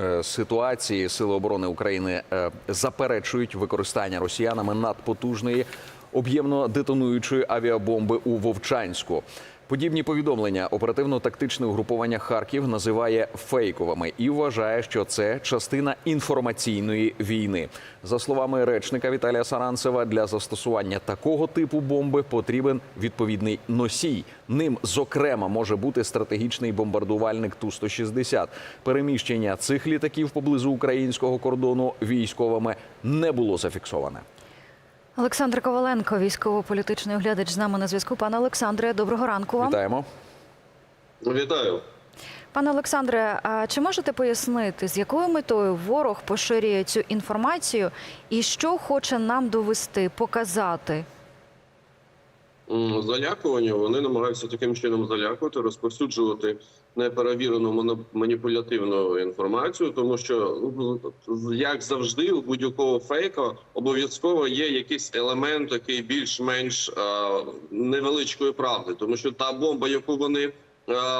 е, ситуації Сили оборони України е, заперечують використання росіянами надпотужної об'ємно детонуючої авіабомби у Вовчанську. Подібні повідомлення оперативно-тактичне угрупування Харків називає фейковими і вважає, що це частина інформаційної війни. За словами речника Віталія Саранцева, для застосування такого типу бомби потрібен відповідний носій. Ним, зокрема, може бути стратегічний бомбардувальник Ту-160. Переміщення цих літаків поблизу українського кордону військовими не було зафіксоване. Олександр Коваленко, військово-політичний оглядач, з нами на зв'язку. Пане Олександре, доброго ранку вам. Вітаємо. Вітаю. Пане Олександре, а чи можете пояснити, з якою метою ворог поширює цю інформацію і що хоче нам довести, показати? Залякування вони намагаються таким чином залякувати, розповсюджувати неперевірену маніпулятивну інформацію, тому що ну, як завжди, у будь-якого фейка обов'язково є якийсь елемент, який більш-менш е, невеличкої правди, тому що та бомба, яку вони е,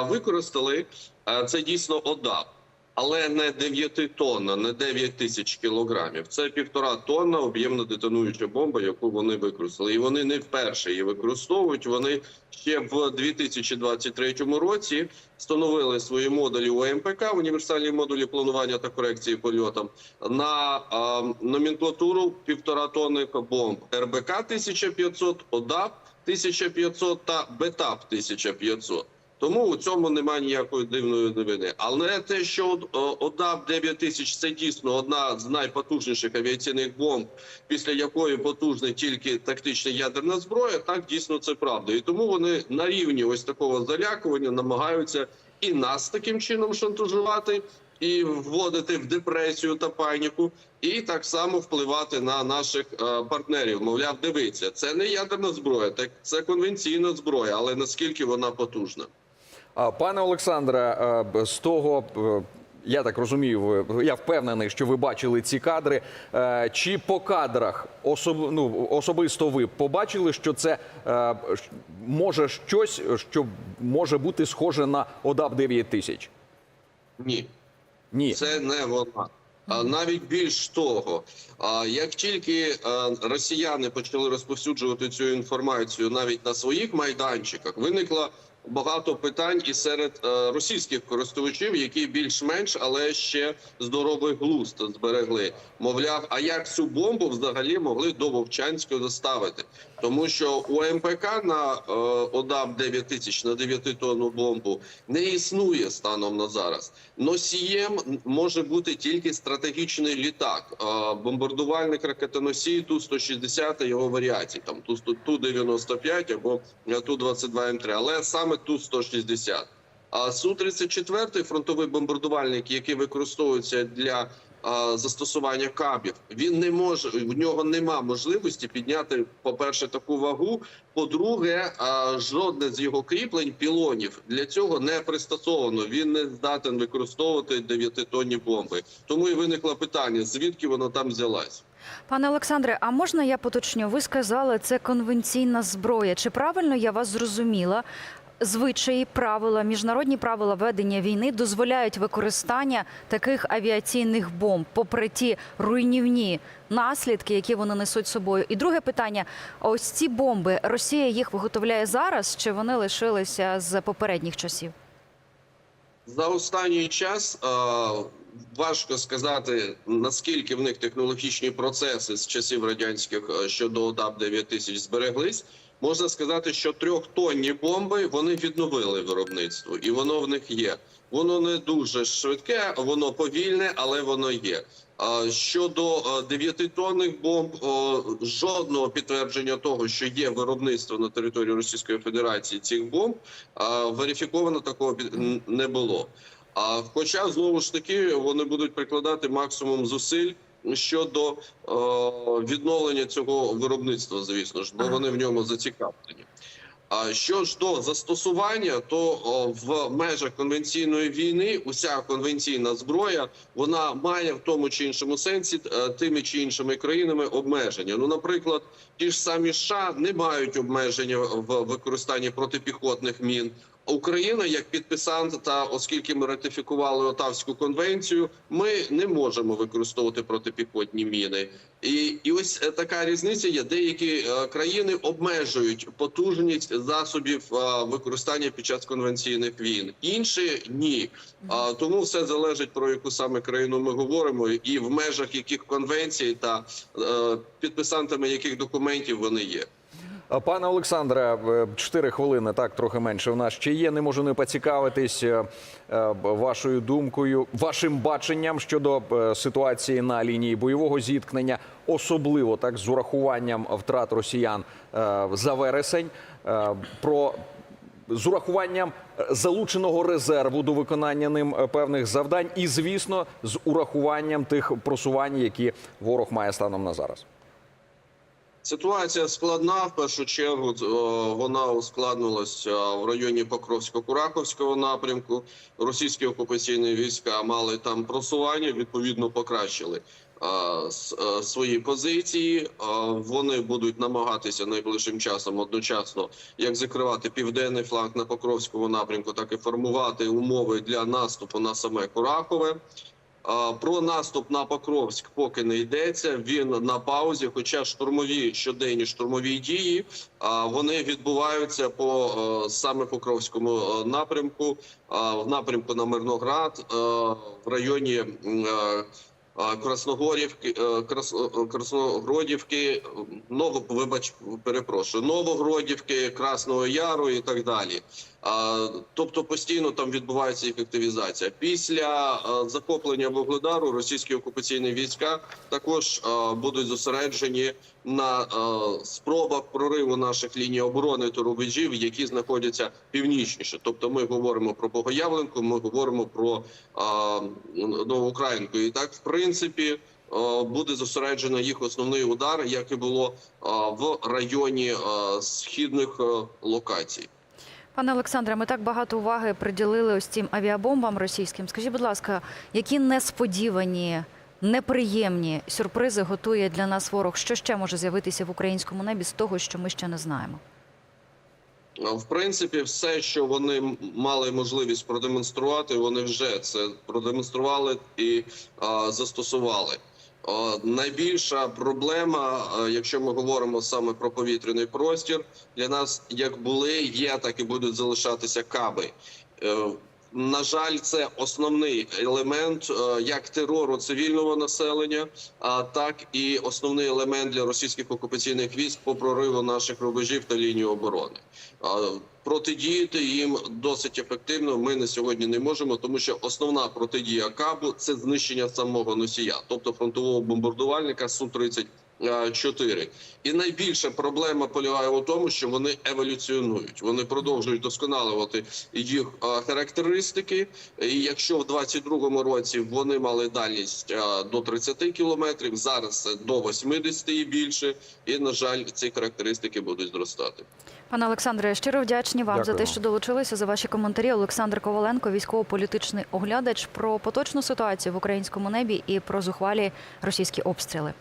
використали, е, це дійсно ОДАП. Але не 9 тонна, не 9 тисяч кілограмів. Це півтора тонна об'ємно детонуюча бомба, яку вони використали. І вони не вперше її використовують. Вони ще в 2023 році встановили свої модулі УМПК, універсальні модулі планування та корекції польотам, на а, номенклатуру півтора тонни бомб РБК 1500, ОДАП 1500 та БЕТАП 1500. Тому у цьому немає ніякої дивної новини. Але те, що от, о, ОДАП 9000 – це дійсно одна з найпотужніших авіаційних бомб, після якої потужна тільки тактична ядерна зброя, так дійсно це правда. І тому вони на рівні ось такого залякування намагаються і нас таким чином шантажувати, і вводити в депресію та паніку, і так само впливати на наших е, партнерів. Мовляв, дивіться, це не ядерна зброя, так це конвенційна зброя, але наскільки вона потужна. Пане Олександре, е, з того. е, Я так розумію, я впевнений, що ви бачили ці кадри. Е, Чи по кадрах особ, ну, особисто ви побачили, що це може щось, що може бути схоже на ОДАП 9000? Ні, Ні. це не вона. Навіть більш того, як тільки росіяни почали розповсюджувати цю інформацію навіть на своїх майданчиках, виникло багато питань і серед е, російських користувачів, які більш-менш, але ще здоровий глузд зберегли. Мовляв, а як цю бомбу взагалі могли до Вовчанського доставити? Тому що у МПК на е, ОДАП 9000 на 9 тонну бомбу не існує станом на зараз. Носієм може бути тільки стратегічний літак, е, бомбардувальник ракетоносій Ту-160 та його варіацій, там Ту-95 або Ту-22М3, але саме Ту-160. А Су-34 фронтовий бомбардувальник, який використовується для застосування кабів, він не може в нього нема можливості підняти, по-перше, таку вагу. По-друге, а, жодне з його кріплень пілонів для цього не пристосовано. Він не здатен використовувати 9-тонні бомби. Тому і виникло питання: звідки вона там взялась? Пане Олександре, а можна я поточню? Ви сказали, це конвенційна зброя. Чи правильно я вас зрозуміла? Звичаї, правила, міжнародні правила ведення війни дозволяють використання таких авіаційних бомб, попри ті руйнівні наслідки, які вони несуть собою. І друге питання: ось ці бомби Росія їх виготовляє зараз, чи вони лишилися з попередніх часів? За останній час важко сказати наскільки в них технологічні процеси з часів радянських щодо ОДАП 9000 збереглись. Можна сказати, що трьохтонні бомби вони відновили виробництво, і воно в них є. Воно не дуже швидке, воно повільне, але воно є. Щодо е, дев'ятитонних бомб, жодного підтвердження того, що є виробництво на території Російської Федерації цих бомб, верифіковано такого не було. Хоча знову ж таки вони будуть прикладати максимум зусиль щодо е, відновлення цього виробництва, звісно ж, бо вони в ньому зацікавлені. А що ж до застосування, то о, в межах конвенційної війни уся конвенційна зброя вона має в тому чи іншому сенсі е, тими чи іншими країнами обмеження. Ну, наприклад, ті ж самі США не мають обмеження в використанні протипіхотних мін. Україна, як підписант, та оскільки ми ратифікували Отавську конвенцію, ми не можемо використовувати протипіхотні міни. І, і ось е, така різниця є. Деякі е, країни обмежують потужність засобів е, використання під час конвенційних війн, інші ні. Тому все залежить про яку саме країну ми говоримо, і в межах яких конвенцій та підписантами яких документів вони є. Пане Олександре, е, чотири хвилини, так трохи менше. У нас ще є. Не можу не поцікавитись е, е, вашою думкою, вашим баченням щодо е, ситуації на лінії бойового зіткнення, особливо так з урахуванням втрат росіян е, за вересень. Е, Про з урахуванням е, залученого резерву до виконання ним е, певних завдань, і звісно, з урахуванням тих просувань, які ворог має станом на зараз. Ситуація складна. В першу чергу е, вона ускладнилася в районі Покровсько-Кураховського напрямку. Російські окупаційні війська мали там просування, відповідно покращили е, е, свої позиції. Вони будуть намагатися найближчим часом одночасно як закривати південний фланг на Покровському напрямку, так і формувати умови для наступу на саме Курахове. Про наступ на Покровськ поки не йдеться. Він на паузі. Хоча штурмові щоденні штурмові дії вони відбуваються по е, саме Покровському е, напрямку, в напрямку на Мирноград е, в районі Красногорівки, Крас- Красногродівки, Ново, вибач, перепрошую, Новогродівки, Красного Яру і так далі. Тобто постійно там відбувається їх активізація. Після захоплення Вугледару російські окупаційні війська також будуть зосереджені на спробах прориву наших ліній оборони та рубежів, які знаходяться північніше. Тобто, ми говоримо про Богоявленку, ми говоримо про Нову Українку. І так, в принципі. Буде зосереджено їх основний удар, як і було в районі східних локацій. Пане Олександре, ми так багато уваги приділили ось цим авіабомбам російським. Скажіть, будь ласка, які несподівані, неприємні сюрпризи готує для нас ворог? Що ще може з'явитися в українському небі з того, що ми ще не знаємо? В принципі, все, що вони мали можливість продемонструвати, вони вже це продемонстрували і а, застосували. А, найбільша проблема, якщо ми говоримо саме про повітряний простір, для нас як були, є, так і будуть залишатися каби. На жаль, це основний елемент е, як терору цивільного населення, а так і основний елемент для російських окупаційних військ по прориву наших рубежів та лінії оборони. Протидіяти їм досить ефективно. Ми на сьогодні не можемо, тому що основна протидія кабу це знищення самого носія, тобто фронтового бомбардувальника су 34 І найбільша проблема полягає у тому, що вони еволюціонують. Вони продовжують досконалювати їх характеристики. І якщо в 22-му році вони мали дальність до 30 кілометрів, зараз це до 80 і більше. І на жаль, ці характеристики будуть зростати. Пане Олександре, щиро вдячні вам за те, що долучилися за ваші коментарі. Олександр Коваленко, військово-політичний оглядач про поточну ситуацію в українському небі і про зухвалі російські обстріли.